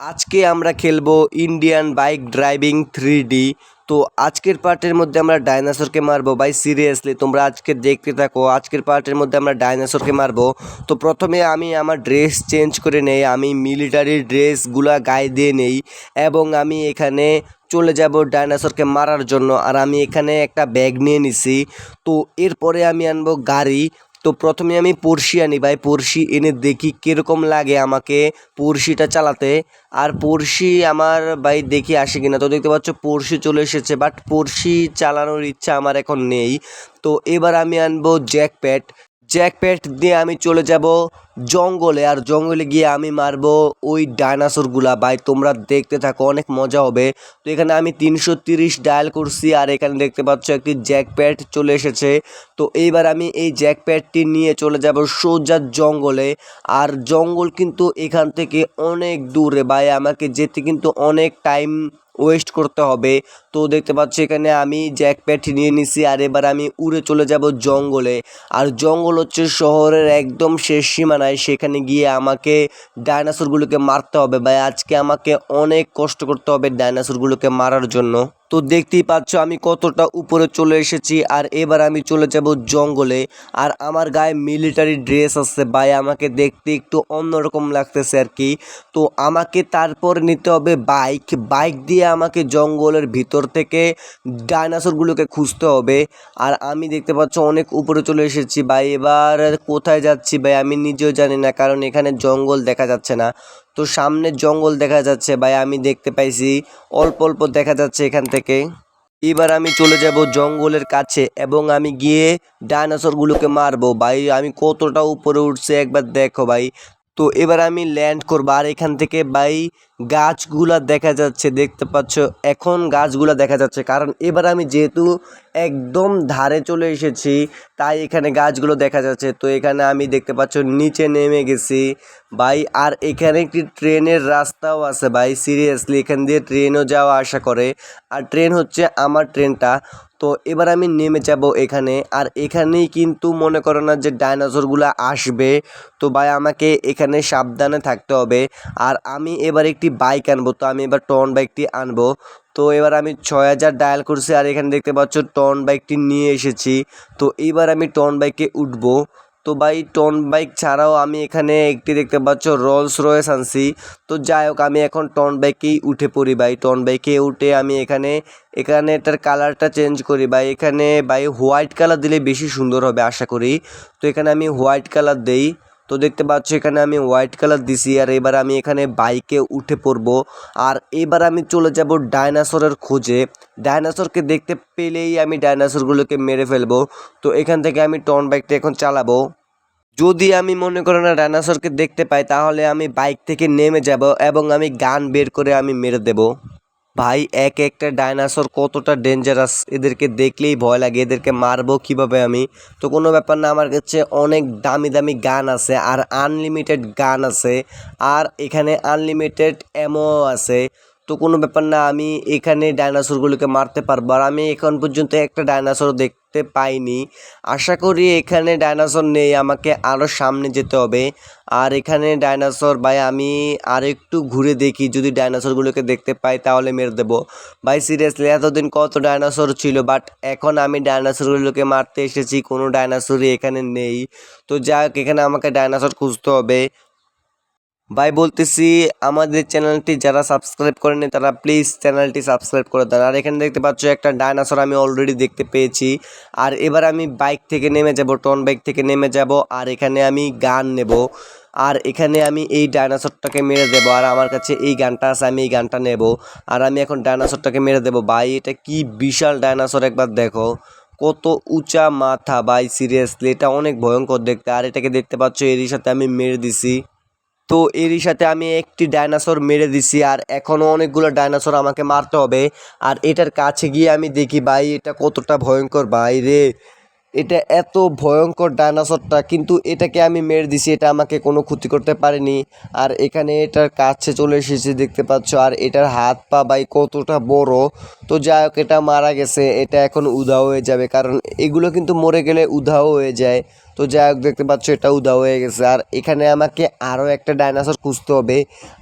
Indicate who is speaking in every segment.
Speaker 1: আজকে আমরা খেলব ইন্ডিয়ান বাইক ড্রাইভিং থ্রি তো আজকের পার্টের মধ্যে আমরা ডাইনোসরকে মারবো ভাই সিরিয়াসলি তোমরা আজকে দেখতে থাকো, আজকের পার্টের মধ্যে আমরা ডাইনোসরকে মারবো। তো প্রথমে আমি আমার ড্রেস চেঞ্জ করে নেই, আমি মিলিটারি ড্রেসগুলা গায়ে দিয়ে নেই এবং আমি এখানে চলে যাব ডাইনোসরকে মারার জন্য। আর আমি এখানে একটা ব্যাগ নিয়ে নিছি। তো এরপরে আমি আনব গাড়ি। তো প্রথমে আমি পড়শি আনি, ভাই। পড়শি এনে দেখি কীরকম লাগে আমাকে পড়শিটা চালাতে। আর পড়শি আমার, ভাই, দেখি আসে কিনা? তো দেখতে পাচ্ছ পড়শি চলে এসেছে বাট পড়শি চালানোর ইচ্ছা আমার এখন নেই। তো এবার আমি আনব জ্যাকপ্যাড জ্যাকপ্যাড দিয়ে আমি চলে যাব জঙ্গলে, আর জঙ্গলে গিয়ে আমি মারবো ওই ডাইনাসোরগুলা ভাই, তোমরা দেখতে থাকো, অনেক মজা হবে। তো এখানে আমি তিনশো তিরিশ ডায়াল করছি, আর এখানে দেখতে পাচ্ছ একটি জ্যাকপ্যাড চলে এসেছে। তো এইবার আমি এই জ্যাকপ্যাডটি নিয়ে চলে যাব সোজা জঙ্গলে। আর জঙ্গল কিন্তু এখান থেকে অনেক দূরে, ভাই, আমাকে যেতে কিন্তু অনেক টাইম ওয়েস্ট করতে হবে। তো দেখতে পাচ্ছি এখানে আমি জ্যাকপ্যাট নিয়ে নিছি আর এবার আমি উড়ে চলে যাব জঙ্গলে। আর জঙ্গল হচ্ছে শহরের একদম শেষ সীমানায়। সেখানে গিয়ে আমাকে ডাইনোসরগুলোকে মারতে হবে বা আজকে আমাকে অনেক কষ্ট করতে হবে ডাইনোসরগুলোকে মারার জন্য। তো দেখতেই পাচ্ছ আমি কতটা উপরে চলে এসেছি, আর এবার আমি চলে যাব জঙ্গলে। আর আমার গায়ে মিলিটারি ড্রেস আছে ভাই, আমাকে দেখতে একটু অন্যরকম লাগতেছে আর কি। তো আমাকে তারপর নিতে হবে বাইক বাইক দিয়ে আমাকে জঙ্গলের ভিতর থেকে ডাইনোসরগুলোকে খুঁজতে হবে। আর আমি দেখতে পাচ্ছ অনেক উপরে চলে এসেছি ভাই। এবার কোথায় যাচ্ছি ভাই আমি নিজেও জানি না, কারণ এখানে জঙ্গল দেখা যাচ্ছে না। তো সামনে জঙ্গল দেখা যাচ্ছে। ভাই, আমি দেখতে পাইছি, অল্প অল্প দেখা যাচ্ছে এখান থেকে। এবার আমি চলে যাব জঙ্গলের কাছে এবং আমি গিয়ে ডাইনোসরগুলোকে মারবো। ভাই, আমি কতটা উপরে উঠছে একবার দেখো ভাই। তো এবার আমি ল্যান্ড করব। আর এখান থেকে ভাই গাছগুলা দেখা যাচ্ছে, দেখতে পাচ্ছ? এখন গাছগুলা দেখা যাচ্ছে, কারণ এবার আমি যেহেতু একদম ধারে চলে এসেছি, তাই এখানে গাছগুলো দেখা যাচ্ছে। তো এখানে আমি দেখতে পাচ্ছ, নিচে নেমে গেছি। ভাই, আর এখানে একটি ট্রেনের রাস্তাও আছে ভাই, সিরিয়াসলি এখান দিয়ে ট্রেনও যাওয়া আসা করে। আর ট্রেন হচ্ছে আমার ট্রেনটা। তো এবার আমি নেমে যাব এখানে। আর এখানেই কিন্তু মনে করো না যে ডাইনোসরগুলো আসবে। তো ভাই, আমাকে এখানে সাবধানে থাকতে হবে। আর আমি এবার একটি বাইক আনব, তো আমি এবার টন বাইকটি আনব। তো এবার আমি ছয় হাজার ডায়াল করছি আর এখানে দেখতে পাচ্ছ টন বাইকটি নিয়ে এসেছি। তো এইবার আমি টন বাইকে উঠবো। তো ভাই, টন বাইক ছাড়াও আমি এখানে একটি দেখতে পাচ্ছ রোলস রয়েস আনছি। তো যাই হোক, আমি এখন টন বাইকেই উঠে পড়ি ভাই। টন বাইকে উঠে আমি এখানে এখানে এটার কালারটা চেঞ্জ করি ভাই। এখানে ভাই হোয়াইট কালার দিলে বেশি সুন্দর হবে, আশা করি। তো এখানে আমি হোয়াইট কালার দেই। তো দেখতে পাচ্ছ এখানে আমি হোয়াইট কালার দিছি, আর এবার আমি এখানে বাইকে উঠে পড়ব। আর এবার আমি চলে যাব ডাইনোসরের খোঁজে। ডাইনোসরকে দেখতে পেলেই আমি ডাইনোসরগুলোকে মেরে ফেলব। তো এখান থেকে আমি টন বাইকটা এখন চালাবো। যদি আমি মনে করো না ডাইনোসরকে দেখতে পাই, তাহলে আমি বাইক থেকে নেমে যাব এবং আমি গান বের করে আমি মেরে দেব। ভাই, এক একটা ডাইনোসর কতটা ডেঞ্জারাস এদেরকে দেখলেই ভয় লাগে, এদেরকে মারবো কীভাবে আমি? তো কোনো ব্যাপার না, আমার কাছে অনেক দামি দামি গান আছে আর আনলিমিটেড গান আছে। আর এখানে আনলিমিটেড অ্যামো আছে। তো কোনো ব্যাপার না, আমি এখানে ডাইনোসরগুলোকে মারতে পারব। আর আমি এখন পর্যন্ত একটা ডাইনোসর দেখতে পাইনি। আশা করি এখানে ডাইনোসর নেই, আমাকে আরও সামনে যেতে হবে। আর এখানে ডাইনোসর, ভাই, আমি আর একটু ঘুরে দেখি, যদি ডাইনোসরগুলোকে দেখতে পাই তাহলে মেরে দেবো। ভাই সিরিয়াসলি এতদিন কত ডাইনোসর ছিল বাট এখন আমি ডাইনোসরগুলোকে মারতে এসেছি, কোনো ডাইনোসরই এখানে নেই। তো যাক এখানে আমাকে ডাইনোসর খুঁজতে হবে। ভাই বলতেছি, আমাদের চ্যানেলটি যারা সাবস্ক্রাইব করেনি তারা প্লিজ চ্যানেলটি সাবস্ক্রাইব করে দেন। আর এখানে দেখতে পাচ্ছ, একটা ডাইনোসর আমি অলরেডি দেখতে পেয়েছি। আর এবার আমি বাইক থেকে নেমে যাব টন বাইক থেকে নেমে যাব, আর এখানে আমি গান নেব। আর এখানে আমি এই ডাইনোসরটাকে মেরে দেবো, আর আমার কাছে এই গানটা আছে, আমি এই গানটা নেব। আর আমি এখন ডাইনোসরটাকে মেরে দেবো। ভাই, এটা কি বিশাল ডাইনোসর একবার দেখো। কত উঁচা মাথা, ভাই সিরিয়াসলি এটা অনেক ভয়ঙ্কর দেখতে। আর এটাকে দেখতে পাচ্ছ, এরই সাথে আমি মেরে দিছি। তো এরই সাথে আমি একটি ডাইনোসর মেরে দিছি আর এখনও অনেকগুলো ডাইনোসর আমাকে মারতে হবে। আর এটার কাছে গিয়ে আমি দেখি, ভাই, এটা কতটা ভয়ঙ্কর, ভাই রে। এটা এত ভয়ঙ্কর ডাইনোসরটা, কিন্তু এটাকে আমি মেরে দিছি, এটা আমাকে কোনো ক্ষতি করতে পারেনি। আর এখানে এটার কাছে চলে এসেছি, দেখতে পাচ্ছ, আর এটার হাত পা বাই কতটা বড়। তো যাই হোক, এটা মারা গেছে, এটা এখন উধাও হয়ে যাবে, কারণ এগুলো কিন্তু মরে গেলে উধাও হয়ে যায়। তো যাই হোক, দেখতে পাচ্ছ, এটা উদা হয়ে গেছে। আর এখানে আমাকে আরও একটা ডাইনাসর খুঁজতে হবে।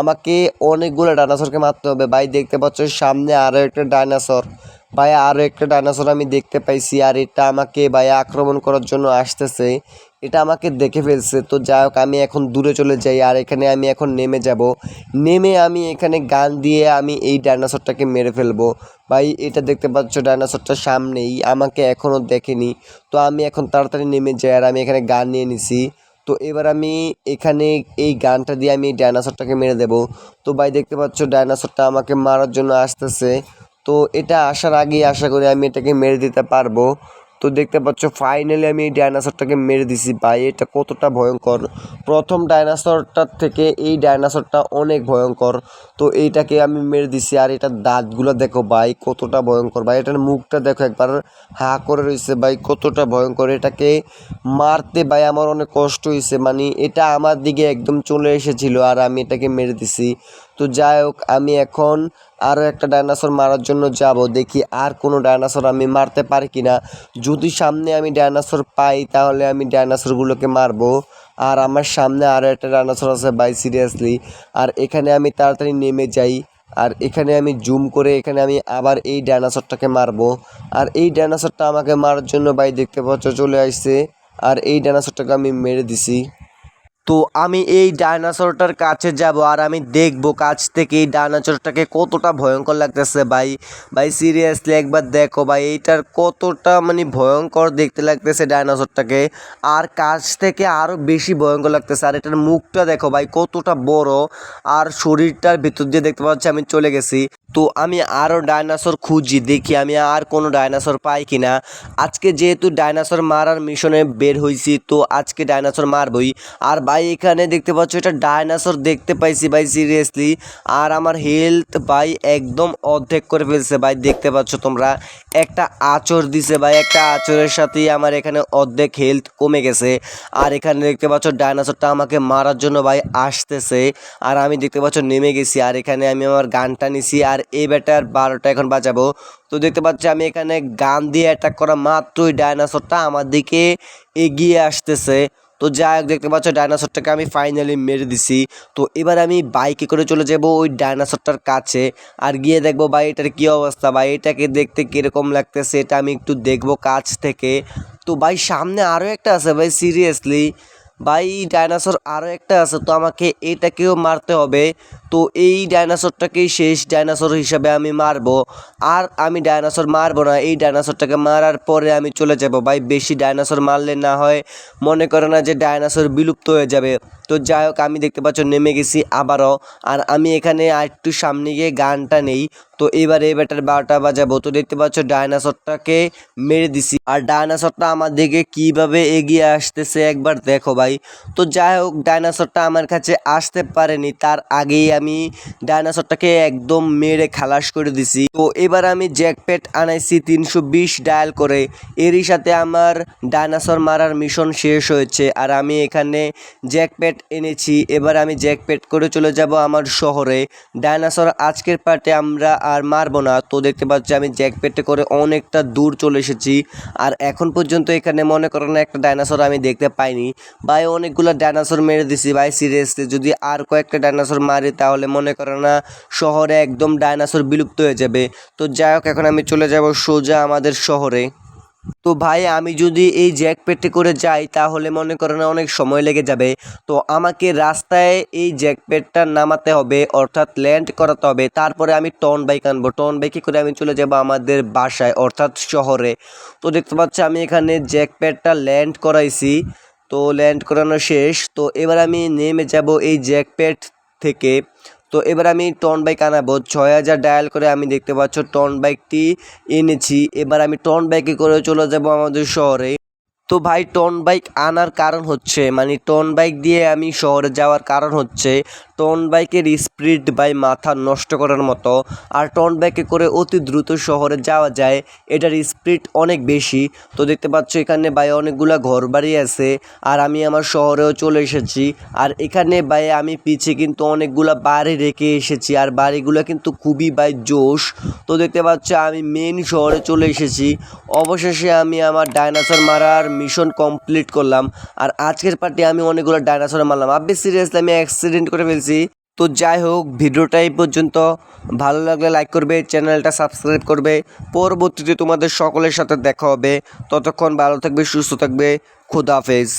Speaker 1: আমাকে অনেকগুলো ডাইনাসরকে মারতে হবে। ভাই, দেখতে পাচ্ছ, সামনে আরও একটা ডাইনাসর। ভাই আরও একটা ডাইনাসর আমি দেখতে পাইছি আর এটা আমাকে ভাই আক্রমণ করার জন্য আসতেছে। এটা আমাকে দেখে ফেলছে। তো যাই হোক, আমি এখন দূরে চলে যাই আর এখানে আমি এখন নেমে যাব। নেমে আমি এখানে গান দিয়ে আমি এই ডাইনাসরটাকে মেরে ফেলব। ভাই, এটা দেখতে পাচ্ছ ডাইনাসরটা সামনেই, আমাকে এখনও দেখেনি। তো আমি এখন তাড়াতাড়ি নেমে যাই আর আমি এখানে গান নিয়ে নিছি। তো এবার আমি এখানে এই গানটা দিয়ে আমি এই ডাইনাসরটাকে মেরে দেব। তো ভাই, দেখতে পাচ্ছ ডাইনাসরটা আমাকে মারার জন্য আসতেছে। তো এটা আসার আগেই আশা করি আমি এটাকে মেরে দিতে পারব। তো দেখতে পাচ্ছ ফাইনালি আমি এই ডাইনাসরটাকে মেরে দিছি। ভাই, এটা কতটা ভয়ঙ্কর। প্রথম ডাইনাসরটার থেকে এই ডাইনাসরটা অনেক ভয়ঙ্কর। তো এইটাকে আমি মেরে দিছি আর এটার দাঁতগুলো দেখো ভাই, কতটা ভয়ঙ্কর। ভাই, এটার মুখটা দেখো একবার। হা করে রয়েছে ভাই, কতটা ভয়ঙ্কর। এটাকে মারতে ভাই আমার অনেক কষ্ট হয়েছে। মানে এটা আমার দিকে একদম চলে এসেছিল আর আমি এটাকে মেরে দিছি। তো যাই হোক, আমি এখন আরও একটা ডাইনাসর মারার জন্য যাব। দেখি আর কোনো ডাইনাসর আমি মারতে পারি কি না যদি সামনে আমি ডাইনাসর পাই, তাহলে আমি ডাইনাসরগুলোকে মারবো। আর আমার সামনে আরও একটা ডাইনাসর আছে বাই সিরিয়াসলি। আর এখানে আমি তাড়াতাড়ি নেমে যাই। আর এখানে আমি জুম করে এখানে আমি আবার এই ডাইনাসরটাকে মারবো। আর এই ডাইনাসরটা আমাকে মারার জন্য বাই দেখতে পাচ্ছ, চলে আসছে। আর এই ডাইনাসরটাকে আমি মেরে দিছি। তো আমি এই ডাইনোসরটার কাছে যাব আর আমি দেখব কাছ থেকে এই ডাইনোসরটাকে কতটা ভয়ঙ্কর লাগতেছে ভাই। ভাই সিরিয়াসলি একবার দেখো ভাই, এইটার কতটা মানে ভয়ঙ্কর দেখতে লাগতেছে ডাইনোসরটাকে। আর কাছ থেকে আরও বেশি ভয়ঙ্কর লাগতেছে। আর এটার মুখটা দেখো ভাই, কতটা বড়। আর শরীরটার ভিতর দিয়ে দেখতে পাচ্ছি আমি চলে গেছি। তো আমি আরও ডাইনোসর খুঁজি, দেখি আমি আর কোনো ডাইনোসর পাই কিনা। আজকে যেহেতু ডাইনোসর মারার মিশনে বের হয়েছি তো আজকে ডাইনোসর মারবই। আর ভাই, এখানে দেখতে পাচ্ছ এটা ডাইনোসর দেখতে পাইছি ভাই সিরিয়াসলি আর আমার হেলথ ভাই একদম অর্ধেক করে ফেলছে ভাই, দেখতে পাচ্ছ তোমরা। একটা আচর দিছে ভাই, একটা আচরের সাথেই আমার এখানে অর্ধেক হেলথ কমে গেছে। আর এখানে দেখতে পাচ্ছ ডাইনোসরটা আমাকে মারার জন্য ভাই আসতেছে। আর আমি দেখতে পাচ্ছ নেমে গেছি, আর এখানে আমি আমার গানটা নিছি, আর এই ব্যাটার বারোটা এখন বাজাবো। তো দেখতে পাচ্ছি আমি এখানে গান দিয়ে অ্যাটাক করা মাত্রই ডাইনোসরটা আমার দিকে এগিয়ে আসতেছে। তো যাই হোক, দেখতে পাচ্ছ ডাইনাসরটাকে আমি ফাইনালি মেরে দিছি। তো এবার আমি বাইকে করে চলে যাব ওই ডাইনাসরটার কাছে। আর গিয়ে দেখব ভাই, এটার কী অবস্থা? ভাই, এটাকে দেখতে কীরকম লাগতেছে? এটা আমি একটু দেখব কাছ থেকে। তো ভাই, সামনে আরও একটা আছে ভাই সিরিয়াসলি ভাই ডাইনাসর আরও একটা আছে, তো আমাকে এটাকেও মারতে হবে। তো এই ডাইনাসরটাকেই শেষ ডাইনাসর হিসাবে আমি মারবো। আর আমি ডাইনাসর মারবো না, এই ডাইনাসরটাকে মারার পরে আমি চলে যাব। ভাই, বেশি ডাইনাসর মারলে না হয়, মনে করে না যে ডাইনাসর বিলুপ্ত হয়ে যাবে। তো যাই হোক, আমি দেখতে পাচ্ছ নেমে গেছি আবারও। আর আমি এখানে আর একটু সামনে গিয়ে গানটা নেই। তো এবার ব্যাটার বারোটা বাজাবো। তো দেখতে পাচ্ছ ডাইনোসরটাকে মেরে দিছি। আর ডাইনোসরটা আমার দিকে কীভাবে এগিয়ে আসতেছে একবার দেখো ভাই। তো যাই হোক ডাইনোসরটা আমার কাছে আসতে পারেনি। তার আগেই আমি ডাইনোসরটাকে একদম মেরে খালাস করে দিছি। তো এবার আমি জ্যাকপ্যাট আনাইছি তিনশো বিশ ডায়াল করে। এরই সাথে আমার ডাইনোসর মারার মিশন শেষ হয়েছে। আর আমি এখানে জ্যাকপ্যাট এনেছি। এবার আমি জ্যাকপ্যাট করে চলে যাব আমার শহরে। ডাইনোসর আজকের পার্টে আমরা আর মারবো না। তো দেখতে পাচ্ছি আমি জ্যাকপ্যাটে করে অনেকটা দূর চলে এসেছি। আর এখন পর্যন্ত এখানে মনে করেন একটা ডাইনোসর আমি দেখতে পাইনি। ভাই, অনেকগুলো ডাইনোসর মেরে দিছি। ভাই সিরিয়াসলি যদি আর কয়েকটা ডাইনোসর মারি তাহলে মনে করে না শহরে একদম ডাইনোসর বিলুপ্ত হয়ে যাবে। তো যাই হোক, এখন আমি চলে যাব সোজা আমাদের শহরে। তো ভাই, আমি যদি এই জ্যাক পেটে করে যাই, তাহলে মনে করেন অনেক সময় লেগে যাবে। তো আমাকে রাস্তায় এই জ্যাক পেটটা নামাতে হবে, অর্থাৎ ল্যান্ড করাতে হবে। তারপরে আমি টন বাইক আনব। টন বাইকে করে আমি চলে যাব আমাদের বাসায়, অর্থাৎ শহরে। তো দেখতে পাচ্ছি, আমি এখানে জ্যাক প্যাডটা ল্যান্ড করাইছি। তো ল্যান্ড করানো শেষ। তো এবার আমি নেমে যাব এই জ্যাক প্যাড থেকে। তো এবার আমি টন বাইক আনাবো। ছয় হাজার ডায়াল করে আমি দেখতে পাচ্ছ টন বাইকটি এনেছি। এবার আমি টন বাইকে করে চলে যাব আমাদের শহরে। তো ভাই, টন বাইক আনার কারণ হচ্ছে মানে টন বাইক দিয়ে আমি শহরে যাওয়ার কারণ হচ্ছে, টন বাইকের স্পিড বাই মাথা নষ্ট করার মতো। আর টন বাইকে করে অতি দ্রুত শহরে যাওয়া যায়, এটার স্পিড অনেক বেশি। তো দেখতে পাচ্ছ এখানে ভাই অনেকগুলা ঘর বাড়ি আছে, আর আমি আমার শহরেও চলে এসেছি। আর এখানে ভাই আমি পিছে কিন্তু অনেকগুলা বাড়ি রেখে এসেছি, আর বাড়িগুলো কিন্তু খুবই ভাই জোশ। তো দেখতে পাচ্ছ আমি মেন শহরে চলে এসেছি। অবশেষে আমি আমার ডাইনোসর মারার মিশন কমপ্লিট করলাম। আর আজকের পার্টি আমি অনেকগুলো ডাইনাসোর মারলাম। আব্বে সিরিয়াসলি আমি অ্যাক্সিডেন্ট করে ফেলছি। তো যাই হোক, ভিডিওটা এই পর্যন্ত। ভালো লাগলে লাইক করবে চ্যানেলটা সাবস্ক্রাইব করবে। পরবর্তীতে তোমাদের সকলের সাথে দেখা হবে। ততক্ষণ ভালো থাকবে, সুস্থ থাকবে। খুদাহাফেজ